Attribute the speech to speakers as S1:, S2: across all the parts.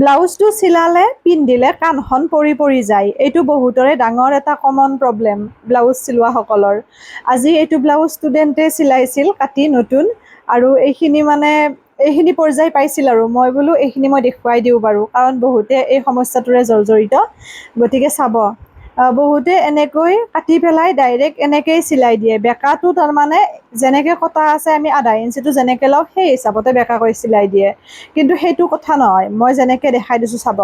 S1: ব্লাউজটো চিলালে পিন্ধিলে কাণখন পৰি পৰি যায়। এইটো বহুতৰে ডাঙৰ এটা কমন প্ৰব্লেম ব্লাউজ চিলোৱাসকলৰ। আজি এইটো ব্লাউজ ষ্টুডেণ্টে চিলাইছিল কাটি নতুন আৰু এইখিনি মানে এইখিনি পৰ্যায় পাইছিল আৰু। মই বোলো এইখিনি মই দেখুৱাই দিওঁ বাৰু কাৰণ বহুতে এই সমস্যাটোৰে জৰ্জৰিত। গতিকে চাব। বহুতে এনেকৈ কাটি পেলাই ডাইৰেক্ট এনেকেই চিলাই দিয়ে। বেকাটো তাৰমানে যেনেকৈ কটা আছে আমি আধা ইঞ্চিটো যেনেকৈ লওঁ সেই হিচাপতে বেকাকৈ চিলাই দিয়ে। কিন্তু সেইটো কথা নহয় মই যেনেকৈ দেখাই দিছোঁ চাব।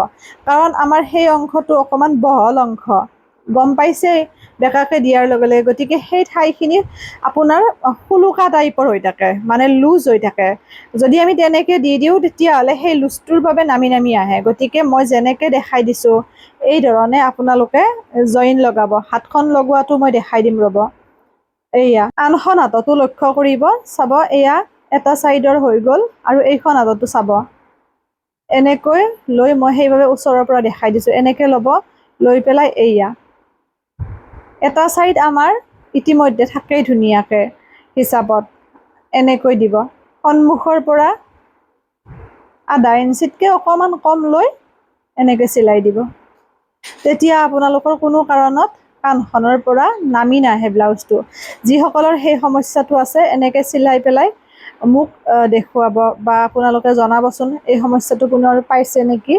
S1: কাৰণ আমাৰ সেই অংশটো অকণমান বহল অংশ। গম পাইছেই বেকাকৈ দিয়াৰ লগে লগে। গতিকে সেই ঠাইখিনি আপোনাৰ শুলোকা টাইপৰ হৈ থাকে মানে লুজ হৈ থাকে। যদি আমি তেনেকৈ দি দিওঁ তেতিয়াহ'লে সেই লুজটোৰ বাবে নামি নামি আহে। গতিকে মই যেনেকৈ দেখাই দিছোঁ এই ধৰণে আপোনালোকে জইন লগাব। হাতখন লগোৱাটো মই দেখাই দিম ৰ'ব। এইয়া আনখন হাততো লক্ষ্য কৰিব। চাব এয়া এটা ছাইডৰ হৈ গ'ল আৰু এইখন হাততো চাব। এনেকৈ লৈ মই সেইবাবে ওচৰৰ পৰা দেখাই দিছোঁ। এনেকৈ ল'ব লৈ পেলাই এইয়া। এটা ছাইড আমাৰ ইতিমধ্যে থাকেই ধুনীয়াকৈ হিচাপত। এনেকৈ দিব। সন্মুখৰ পৰা আধা ইঞ্চিতকৈ অকণমান কম লৈ এনেকৈ চিলাই দিব। তেতিয়া আপোনালোকৰ কোনো কাৰণত কাণখনৰ পৰা নামি নাহে ব্লাউজটো। যিসকলৰ সেই সমস্যাটো আছে এনেকৈ চিলাই পেলাই মোক দেখুৱাব বা আপোনালোকে জনাবচোন এই সমস্যাটো পুনৰ পাইছে নেকি?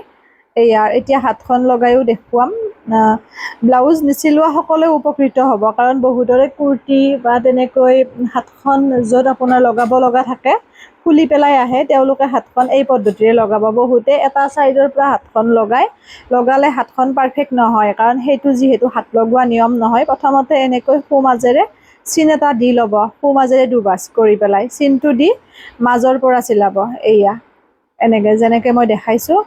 S1: এয়া এতিয়া হাতখন লগাইও দেখুৱাম। ব্লাউজ নিচিলোৱাসকলেও উপকৃত হ'ব কাৰণ বহুতৰে কুৰ্তি বা তেনেকৈ হাতখন য'ত আপোনাৰ লগাব লগা থাকে খুলি পেলাই আহে তেওঁলোকে হাতখন এই পদ্ধতিৰে লগাব। বহুতে এটা ছাইডৰ পৰা হাতখন লগাই লগালে হাতখন পাৰফেক্ট নহয় কাৰণ সেইটো যিহেতু হাত লগোৱা নিয়ম নহয়। প্ৰথমতে এনেকৈ সোঁ মাজেৰে চিন এটা দি ল'ব সোঁ মাজেৰে দুভাঁজ কৰি পেলাই চিনটো দি মাজৰ পৰা চিলাব এইয়া এনেকৈ যেনেকৈ মই দেখাইছোঁ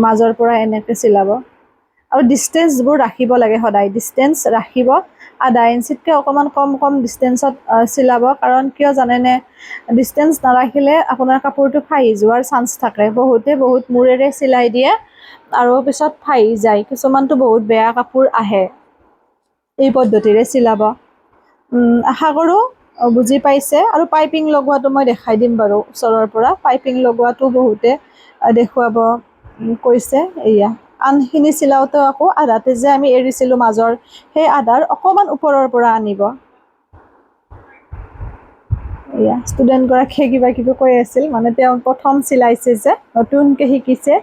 S1: মাজৰ পৰা এনেকৈ চিলাব। আৰু ডিষ্টেঞ্চবোৰ ৰাখিব লাগে সদায়। ডিষ্টেঞ্চ ৰাখিব আধা ইঞ্চিতকৈ অকণমান কম কম ডিষ্টেঞ্চত চিলাব। কাৰণ কিয় জানেনে ডিষ্টেঞ্চ নাৰাখিলে আপোনাৰ কাপোৰটো ফাহি যোৱাৰ চান্স থাকে। বহুতে বহুত মূৰেৰে চিলাই দিয়ে আৰু পিছত ফাহি যায়। কিছুমানটো বহুত বেয়া কাপোৰ আহে এই পদ্ধতিৰে চিলাব। আশা কৰোঁ বুজি পাইছে। আৰু পাইপিং লগোৱাটো মই দেখাই দিম বাৰু ওচৰৰ পৰা। পাইপিং লগোৱাটো বহুতে দেখুৱাব কৈছে। এয়া। আনখিনি চিলাওঁতেও আকৌ আধাতে যে আমি এৰিছিলোঁ মাজৰ সেই আধাৰ অকণমান ওপৰৰ পৰা আনিব। এয়া ষ্টুডেণ্টগৰাকীয়ে কিবা কিবি কৈ আছিল মানে তেওঁ প্ৰথম চিলাইছে যে নতুনকৈ শিকিছে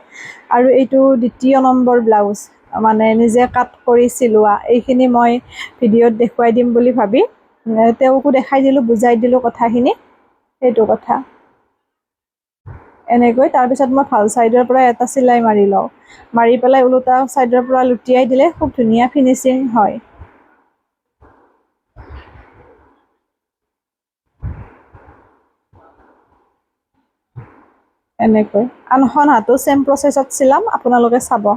S1: আৰু এইটো দ্বিতীয় নম্বৰ ব্লাউজ মানে নিজে কাট কৰি চিলোৱা এইখিনি মই ভিডিঅ'ত দেখুৱাই দিম বুলি ভাবি তেওঁকো দেখাই দিলোঁ বুজাই দিলোঁ কথাখিনি সেইটো কথা। এনেকৈ তাৰপিছত মই ভালো ছাইডৰ পৰা এটা চিলাই মাৰি লওঁ। মাৰি পেলাই ওলোটা ছাইডৰ পৰা লুটিয়াই দিলে খুব ধুনীয়া ফিনিচিং হয়। এনেকৈ। আনখন হাতো ছেম প্ৰচেছত চিলাম, আপোনালোকে চাব।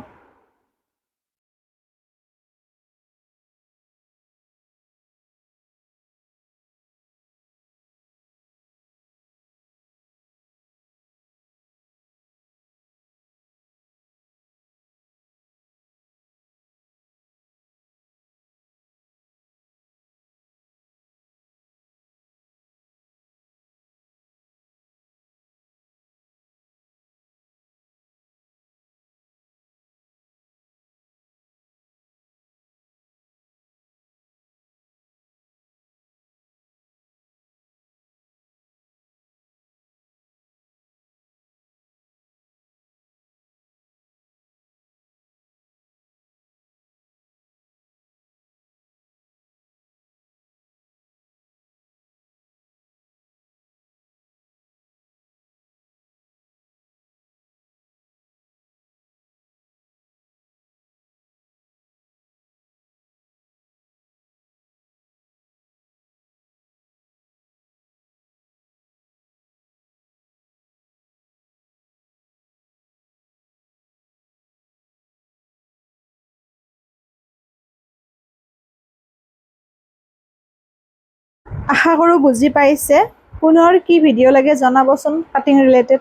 S1: আশা কৰোঁ বুজি পাইছে। পুনৰ কি ভিডিঅ' লাগে জনাবচোন কাটিং ৰিলেটেড